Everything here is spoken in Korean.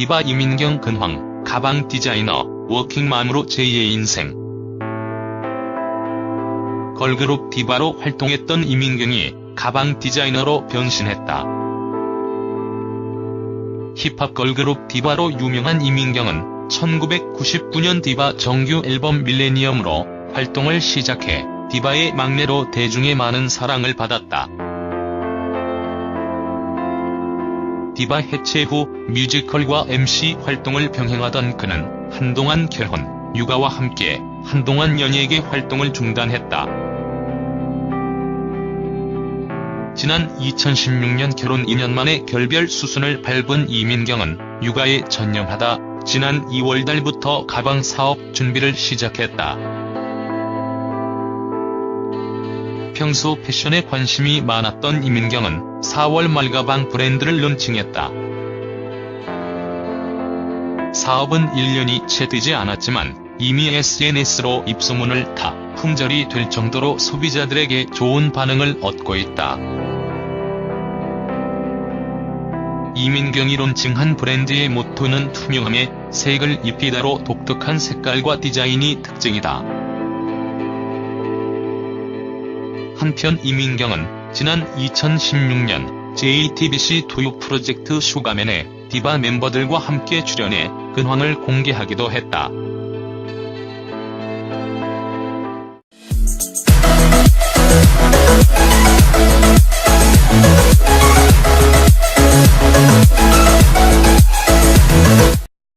디바 이민경 근황, 가방 디자이너, 워킹맘으로 제2의 인생. 걸그룹 디바로 활동했던 이민경이 가방 디자이너로 변신했다. 힙합 걸그룹 디바로 유명한 이민경은 1999년 디바 정규 앨범 밀레니엄으로 활동을 시작해 디바의 막내로 대중의 많은 사랑을 받았다. 디바 해체 후 뮤지컬과 MC 활동을 병행하던 그는 한동안 결혼, 육아와 함께 한동안 연예계 활동을 중단했다. 지난 2016년 결혼 2년 만에 결별 수순을 밟은 이민경은 육아에 전념하다 지난 2월 달부터 가방 사업 준비를 시작했다. 평소 패션에 관심이 많았던 이민경은 4월 말 가방 브랜드를 론칭했다. 사업은 1년이 채 되지 않았지만 이미 SNS로 입소문을 타 품절이 될 정도로 소비자들에게 좋은 반응을 얻고 있다. 이민경이 론칭한 브랜드의 모토는 투명함에 색을 입히다로 독특한 색깔과 디자인이 특징이다. 한편 이민경은 지난 2016년 JTBC 토요 프로젝트 슈가맨에 디바 멤버들과 함께 출연해 근황을 공개하기도 했다.